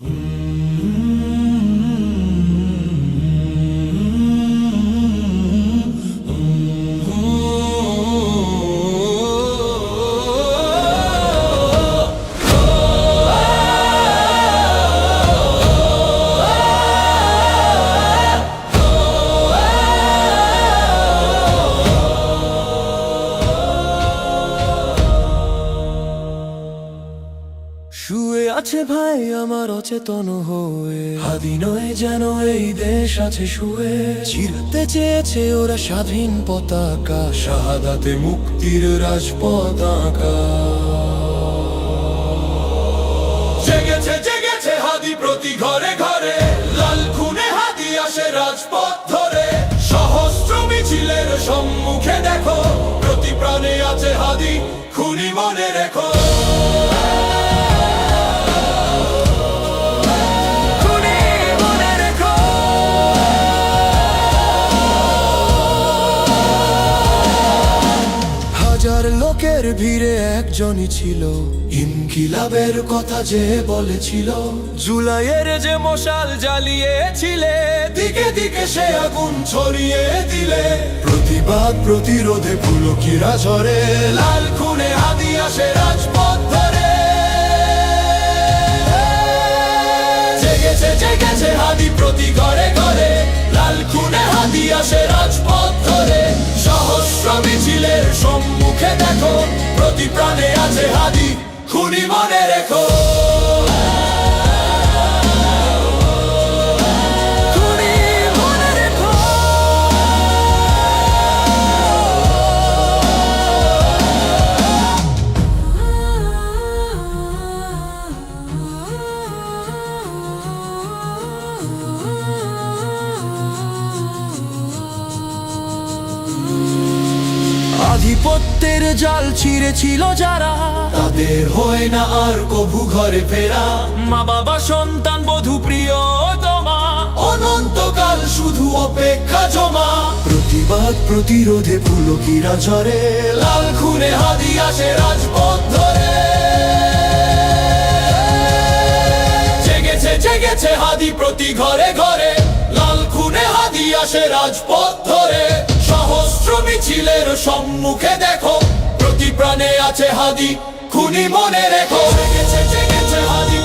শুয়ে আছে ভাই আমার অচেতন হয়ে। হাদি নয় যেন এই দেশ আছে শুয়ে। চিরতে চেয়েছে ওরা স্বাধীন পতাকা, শাহাদাতে মুক্তির রাজপথ আঁকা। জেগেছে জেগেছে হাদি প্রতি ঘরে ঘরে। লাল খুনে হাদি আসে রাজপথ ধরে। সহস্র মিছিলের সম্মুখে দেখো, প্রতি প্রাণে আছে হাদি, খুনি মনে রেখো। লোকের ভিড়ে একজনই ছিল। ইনকিলাবের কথা যে বলেছিল। জুলাইয়ের যে মশাল জ্বালিয়েছিলে, দিকে দিকে সে আগুন ছড়িয়ে দিলে। প্রতিবাদ, প্রতিরোধে পুলকিরা ঝরে, লাল খুনে হাদি আসে রাজপথ ধরে। জেগেছে জেগেছে হাদি প্রতি ঘরে ঘরে, লাল খুনে হাদি আসে রাজপথ ধরে। দেখো প্রতি প্রাণে আছে হাদি। খুনি মনে রেখো আধিপত্যের জাল ছিঁড়েছিল যারা। তাদের হয় না আর কভু ঘরে ফেরা। মা বাবা সন্তান বধু প্রিয় তোমা অনন্তকাল শুধু অপেক্ষা জমা। প্রতিবাদ প্রতিরোধে পুলকিরা ঝরে। লাল খুনে হাদি আসে রাজপথ ধরে। জেগেছে জেগেছে হাদি প্রতি ঘরে ঘরে। লাল খুনে হাদি আসে রাজপথ ধরে। সহস্র মিছিলের সম্মুখে দেখো। প্রতি প্রাণে আছে হাদি খুনি মনে রেখো। জেগেছে জেগেছে হাদি।